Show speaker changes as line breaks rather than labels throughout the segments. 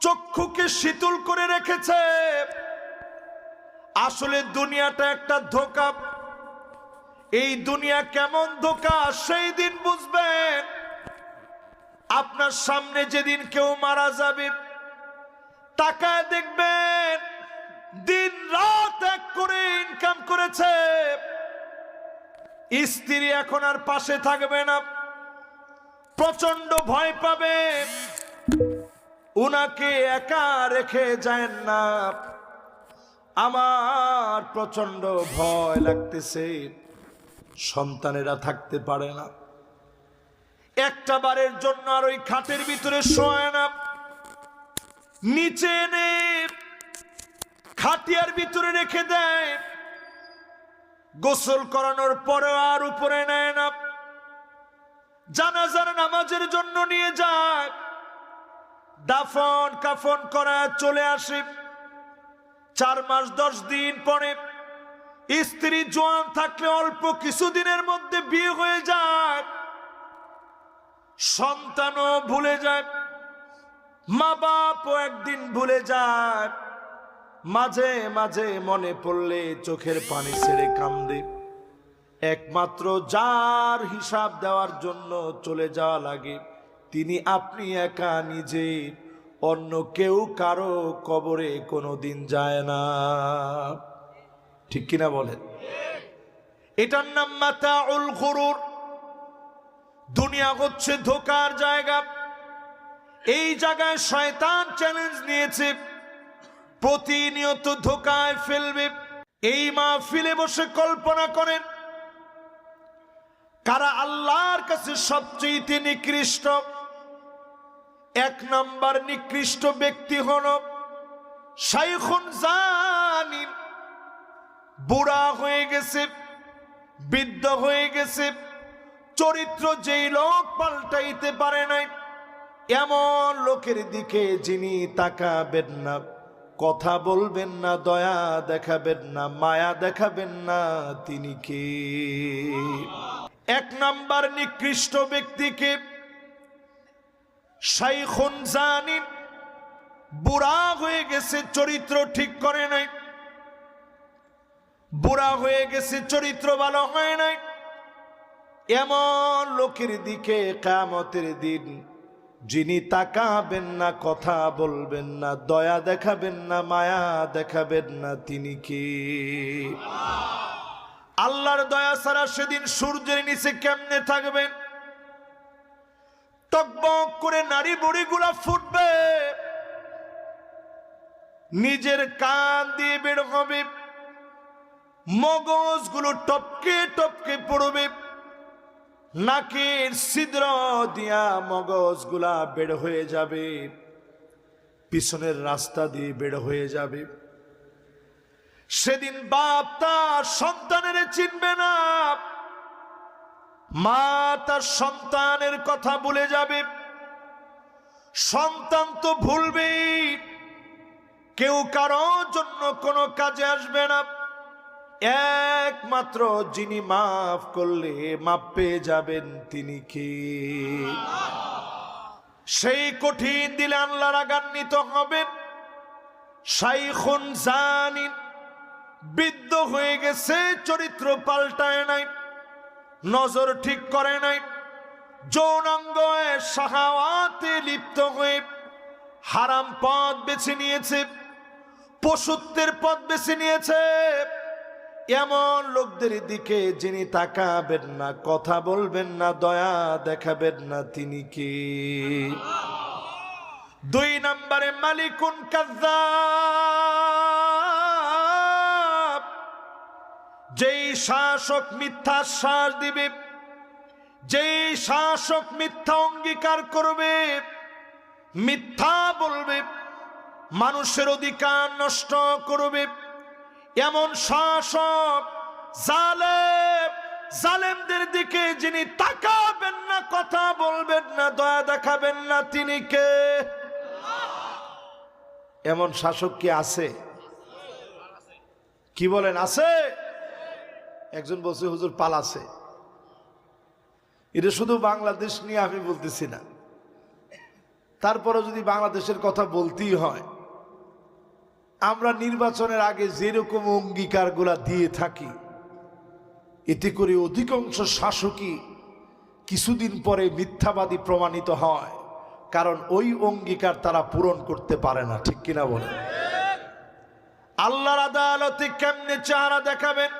চক্ষুকে শীতল করে রেখেছে। আসলে দুনিয়াটা একটা ধোকা। এই দুনিয়া কেমন ধোকা, সেই দিন বুঝবেন। আপনার সামনে যেদিন কেউ মারা যাবে, তাকায় দেখবেন, দিন রাত এক করে ইনকাম করেছে। স্ত্রী এখন আর পাশে থাকবে না। প্রচণ্ড ভয় পাবে। উনাকে একা রেখে যায় না। আমার প্রচণ্ড ভয় লাগতেছে। সন্তানেরা থাকতে পারে না। একটা বারের জন্য আর ওই খাটের ভিতরে শোয় না। নিচে এনে খাটিয়ার ভিতরে রেখে দেয়। গোসল করানোর পরে আর উপরে নেয় না। জানাজার নামাজের জন্য নিয়ে যায় দাফন কাফন করা চলে আসে। চার মাস দশ দিন পরে স্ত্রী জোয়ান থাকলে অল্প কিছুদিনের মধ্যে বিয়ে হয়ে যায় সন্তানও ভুলে যায় মা বাপও একদিন ভুলে যায় মাঝে মাঝে মনে পড়লে চোখের পানি ছেড়ে কান্দে। একমাত্র যার হিসাব দেওয়ার জন্য চলে যাওয়া লাগে। তিনি আপনি একা নিজে, অন্য কেউ কারও কবরে কোনোদিন যায় না। ঠিক কিনা বলেন? এটার নাম মাতা উল গরুর। দুনিয়া হচ্ছে ধোকার জায়গা। এই জায়গায় শয়তান চ্যালেঞ্জ নিয়েছে। প্রতিনিয়ত ধোকায় ফেলবে। এই মা ফিলে বসে কল্পনা করেন। কারা আল্লাহর কাছে সবচেয়ে নিকৃষ্ট? এক নাম্বার নিকৃষ্ট ব্যক্তি হল বুড়া হয়ে গেছে, বৃদ্ধ হয়ে গেছে। চরিত্র যেই লোক পাল্টাইতে পারে নাই, এমন লোকের দিকে যিনি তাকাবেন না। কথা বলবেন না, দয়া দেখাবেন না, মায়া দেখাবেন না, তিনি কে? এক নাম্বার নিকৃষ্ট ব্যক্তিকে শাইখুন জানিন বুড়া হয়ে গেছে, চরিত্র ঠিক করে নাই। বুড়া হয়ে গেছে, চরিত্র ভালো হয় নাই। এমন লোকের দিকে কামতের দিন, যিনি তাকাবেন না, কথা বলবেন না, দয়া দেখাবেন না, মায়া দেখাবেন না, তিনি কি? আল্লাহর দয়া ছাড়া সেদিন সূর্যের নিচে কেমনে থাকবেন টকবক করে নারী বুড়িগুলা ফুটবে। নিজের কান দিয়ে বের হবে। মগজগুলো টপকে টপকে পড়বে। নাকের ছিদ্র দিয়া মগজগুলা বের হয়ে যাবে। পিছনের রাস্তা দিয়ে বের হয়ে যাবে। সেদিন বাপ তার সন্তানের চিনবে না। মা তার সন্তানের কথা ভুলে যাবে। সন্তান তো ভুলবেই। কেউ কারোর জন্য কোনো কাজে আসবে না। একমাত্র যিনি মাফ করলে মাপ পেয়ে যাবেন তিনি কি? সেই কঠিন দিলে আল্লাহ রাগান্বিত হবেন। শাইখুন জানিন। বৃদ্ধ হয়ে গেছে, চরিত্র পাল্টায় নাই, নজর ঠিক করে নাই যৌনাঙ্গ সাহাওয়াতে লিপ্ত হয়ে হারাম পথ বেছে নিয়েছে, পশুত্বের পথ বেছে নিয়েছে। এমন লোকদের দিকে যিনি তাকাবেন না, কথা বলবেন না, দয়া দেখাবেন না, তিনি কি? দুই নম্বরে মালিকুন কাজ্জাব। যেই শাসক মিথ্যা শ্বাস দিবে, যেই শাসক মিথ্যা অঙ্গীকার করবে, মিথ্যা বলবে, মানুষের অধিকার নষ্ট করবে। এমন শাসক, জালেম, জালেমদের দিকে যিনি তাকাবেন না, কথা বলবেন না, দয়া দেখাবেন না, তিনি কে? এমন শাসক কি আছে? কি বলেন, আছে? একজন বলছে, হুজুর পাল আছে এটা শুধু বাংলাদেশ নিয়ে আমি বলতেছি না। তারপরে যদি বাংলাদেশের কথা বলতেই হয়, আমরা নির্বাচনের আগে যেরকম অঙ্গীকারগুলা দিয়ে থাকি, এতে করে অধিকাংশ শাসকই কিছুদিন পরে মিথ্যাবাদী প্রমাণিত হয়, কারণ ওই অঙ্গীকার তারা পূরণ করতে পারে না, ঠিক কিনা বলে আল্লাহর আদালতে কেমনে চেহারা দেখাবেন?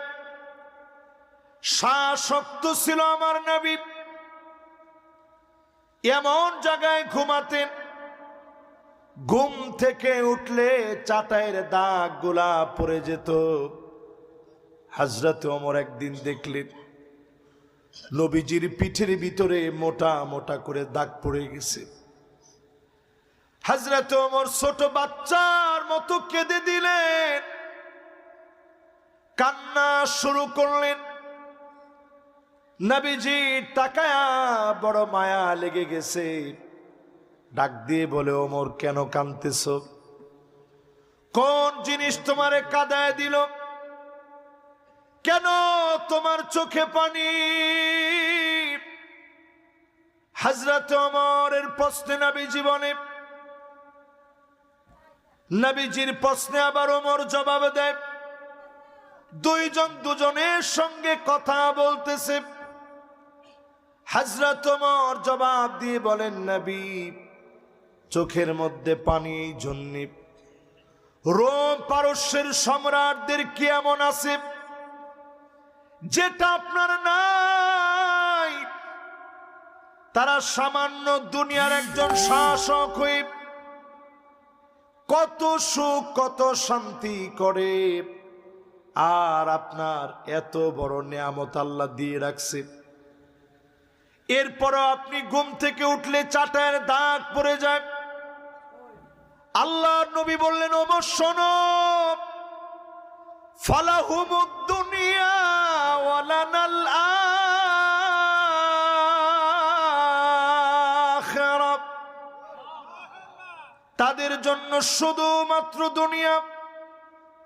শাসক্ত ছিল আমার নবী। এমন জায়গায় ঘুমাতেন, ঘুম থেকে উঠলে চাটাইয়ের দাগগুলা পড়ে যেত। হাজরত অমর একদিন দেখলেন, নবীজির পিঠের ভিতরে মোটা মোটা করে দাগ পড়ে গেছে। হাজরত অমর ছোট বাচ্চার মতো কেঁদে দিলেন, কান্না শুরু করলেন। নবীজি তাকায়া বড় মায়া লেগে গেছে। ডাক দিয়ে বলে, ওমর, কেন কানতেছ কোন জিনিস তোমারে কাদায় দিল? কেন তোমার চোখে পানি? হাজরত ওমরের প্রশ্নে নবী জীবনে নবীজির প্রশ্নে আবার ওমর জবাব দেয়। দুইজন দুজনের সঙ্গে কথা বলতেছে। হাজরত ওমর জবাব দিয়ে বলেন, নবী, চোখের মধ্যে পানি জন্যে। রোম পারস্যের সম্রাটদের কি এমন আছে? যেটা আপনার নাই। তারা সামান্য দুনিয়ার একজন শাসক হয়ে কত সুখ, কত শান্তি করে। আর আপনার এত বড় নিয়ামত আল্লাহ দিয়ে রাখছে। এরপরও আপনি ঘুম থেকে উঠলে চাটায়ের দাগ পড়ে যায়। আল্লাহ নবী বললেন অবশ্য তাদের জন্য শুধুমাত্র দুনিয়া।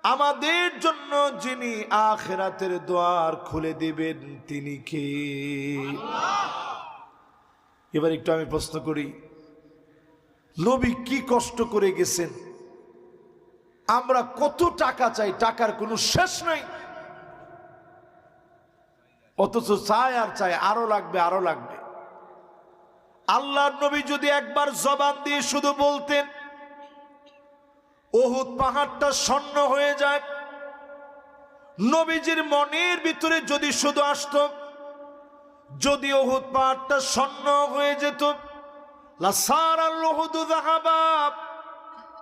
আমাদের জন্য যিনি আখেরাতের দ্বার খুলে দিবেন, তিনি কে? এবার একটু আমি প্রশ্ন করি নবী কি কষ্ট করে গেছেন? আমরা কত টাকা চাই, টাকার কোনো শেষ নাই। অথচ চাই আর চাই, আরও লাগবে আরও লাগবে। আল্লাহর নবী যদি একবার জবান দিয়ে শুধু বলতেন, ওহুদ পাহাড়টা স্বর্ণ হয়ে যায়। নবীজির মনের ভিতরে যদি শুধু আসত যদি ওহুদ পাহাড়টা স্বর্ণ হয়ে যেত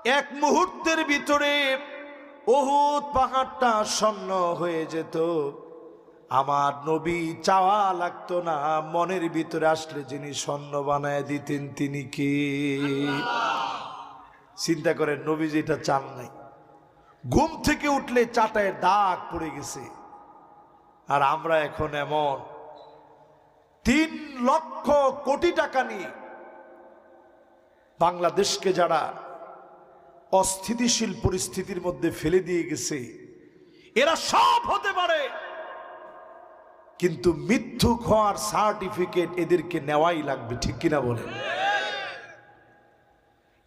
এক মুহূর্তের ভিতরে ওহুদ পাহাড়টা স্বর্ণ হয়ে যেত। আমার নবী চাওয়া লাগতো না, মনের ভিতরে আসলে যিনি স্বর্ণ বানায় দিতেন তিনি কি? চিন্তা করেন নবী যেটা চান নাই। ঘুম থেকে উঠলে চাটায় দাগ পড়ে গেছে। আর আমরা এখন এমন তিন লক্ষ কোটি টাকা নিয়ে বাংলাদেশকে যারা অস্থিতিশীল পরিস্থিতির মধ্যে ফেলে দিয়ে গেছে, এরা সব হতে পারে। কিন্তু মিথ্যুক হওয়ার সার্টিফিকেট এদেরকে নেওয়াই লাগবে, ঠিক কিনা বলেন?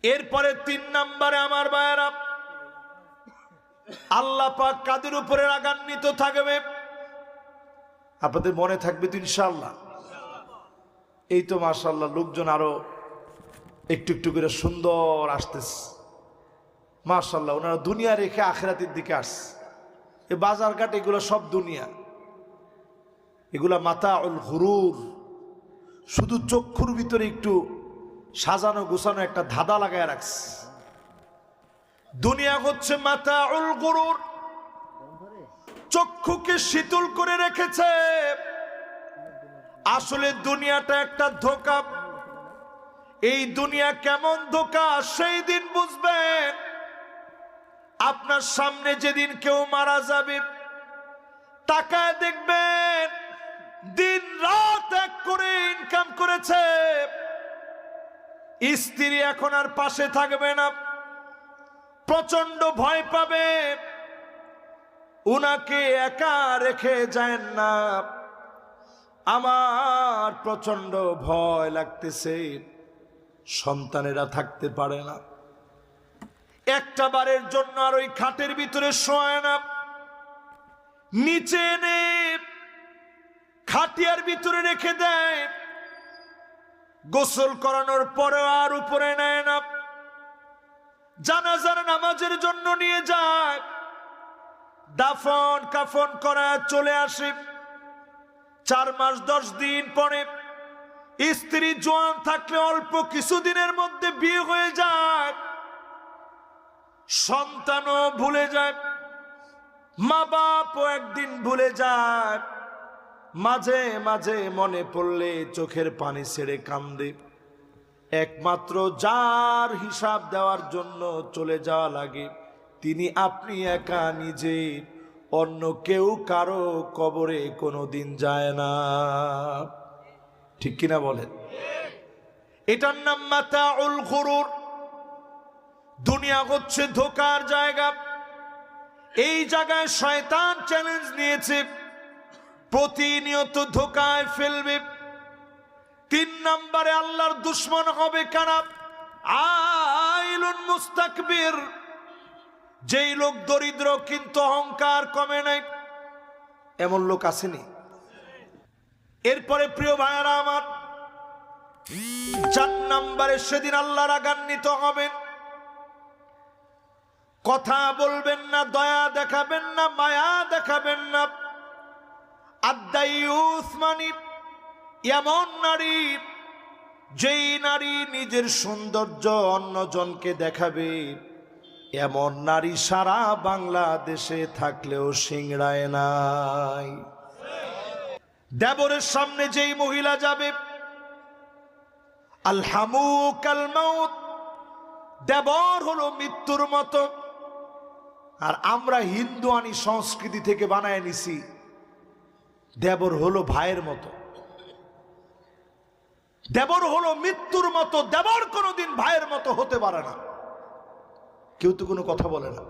এরপরে তিন নম্বরে আমার বায়রা আল্লাহ পাক কাদের উপরে রাগান্বিত থাকবে? আপনাদের মনে থাকবে তো ইনশাল্লাহ এই তো মাশাল্লাহ লোকজন আরও একটু একটু করে সুন্দর আসতেছে। মাশাল্লাহ ওনারা দুনিয়া রেখে আখেরাতের দিকে আসছে। এ বাজার ঘাট এগুলো সব দুনিয়া। এগুলা মাতা উল হুরুর। শুধু চক্ষুর ভিতরে একটু সাজানো গোছানো একটা ধাঁধা লাগায় রাখছে। দুনিয়া হচ্ছে মাতা উল গরুর চক্ষুকে শীতল করে রেখেছে। আসলে দুনিয়াটা একটা ধোকা। এই দুনিয়া কেমন ধোকা, সেই দিন বুঝবেন। আপনার সামনে যেদিন কেউ মারা যাবে, তাকায় দেখবেন, দিন রাত এক করে ইনকাম করেছে। স্ত্রী এখন আর পাশে থাকবে না প্রচণ্ড ভয় পাবে। উনাকে একা রেখে যায় না। আমার প্রচণ্ড ভয় লাগতেছে। সন্তানেরা থাকতে পারে না। একটা বারের জন্য আর ওই খাটের ভিতরে শোয় না। নিচে এনে খাটিয়ার ভিতরে রেখে দেয়। গোসল করানোর পরে আর উপরে নেয় না। জানাজার নামাজের জন্য নিয়ে যায়। দাফন কাফন করা চলে আসে। চার মাস, দশ দিন পরে স্ত্রী জোয়ান থাকলে অল্প কিছুদিনের মধ্যে বিয়ে হয়ে যায়। সন্তানও ভুলে যায়। মা বাপও একদিন ভুলে যায়। মাঝে মাঝে মনে পড়লে চোখের পানি ছেড়ে কান্দে। একমাত্র যার হিসাব দেওয়ার জন্য চলে যাওয়া লাগে। তিনি আপনি একা নিজে। অন্য কেউ কারও কবরে কোনো দিন যায় না। ঠিক কিনা বলেন? এটার নাম মাতা উল গরুর। দুনিয়া হচ্ছে ধোকার জায়গা। এই জায়গায় শয়তান চ্যালেঞ্জ নিয়েছে। প্রতিনিয়ত ধোকায় ফেলবে। তিন নম্বরে আল্লাহর দুশ্মন হবে কারা? আইলুন মুস্তাকবির। যেই লোক দরিদ্র কিন্তু অহংকার কমে নাই, এমন লোক আসেনি। এরপরে প্রিয় ভাইয়ারা আমার চার নম্বরে সেদিন আল্লাহ রাগান্বিত হবেন। কথা বলবেন না, দয়া দেখাবেন না, মায়া দেখাবেন না। আদায়ুস মানে এমন নারী, যেই নারী নিজের সৌন্দর্য অন্যজনকে দেখাবে। এমন নারী সারা বাংলাদেশে থাকলেও সিংড়ায় নাই। দেবরের সামনে যেই মহিলা যাবে আলহামু কালমাউত দেবর হলো মৃত্যুর মতো। আর আমরা হিন্দু আনি সংস্কৃতি থেকে বানায় নিছি, দেবর হলো ভাইয়ের মতো। দেবর হলো মৃত্যুর মতো, দেবর কোনোদিন ভাইয়ের মতো হতে পারে না। কেউ তো কোনো কথা বলে না।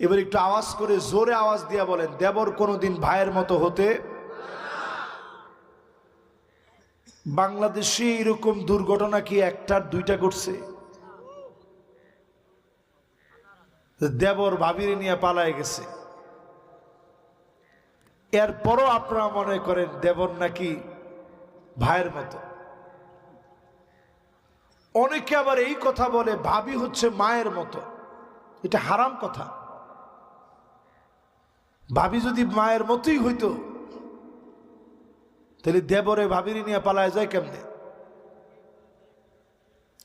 এবার একটু আওয়াজ করে জোরে আওয়াজ দিয়া বলেন, দেবর কোনোদিন ভাইয়ের মতো হতে বাংলাদেশে এরকম দুর্ঘটনা কি একটার দুইটা ঘটছে? দেবর ভাবিরে নিয়ে পালায় গেছে। এরপরও আপনারা মনে করেন দেবর নাকি ভাইয়ের মতো। অনেকে আবার এই কথা বলে, ভাবি হচ্ছে মায়ের মতো। এটা হারাম কথা। ভাবি যদি মায়ের মতোই হইতো, তাহলে দেবরে ভাবিরি নিয়ে পালায় যায় কেমনে?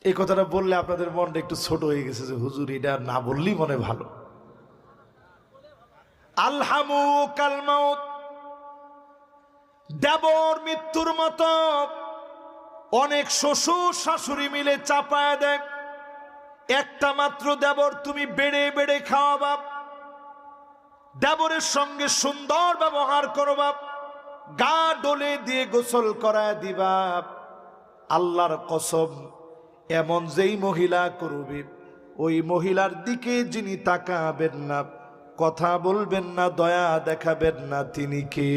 এই কথাটা বললে আপনাদের মনটা একটু ছোট হয়ে গেছে যে, হুজুর, এটা না বললেই মনে ভালো। কালমাউত দেবর মৃত্যুর মতো অনেক শ্বশুর শাশুড়ি মিলে চাপায় দেয়। একটা মাত্র দেবর তুমি বেড়ে বেড়ে খাওয়াবা দেবরের সঙ্গে সুন্দর ব্যবহার করো বাপ। গা ডলে দিয়ে গোসল করায় দিবা আল্লাহর কসম, এমন যেই মহিলা করবে, ওই মহিলার দিকে যিনি তাকাবেন না, কথা বলবেন না, দয়া দেখাবেন না, তিনি কে?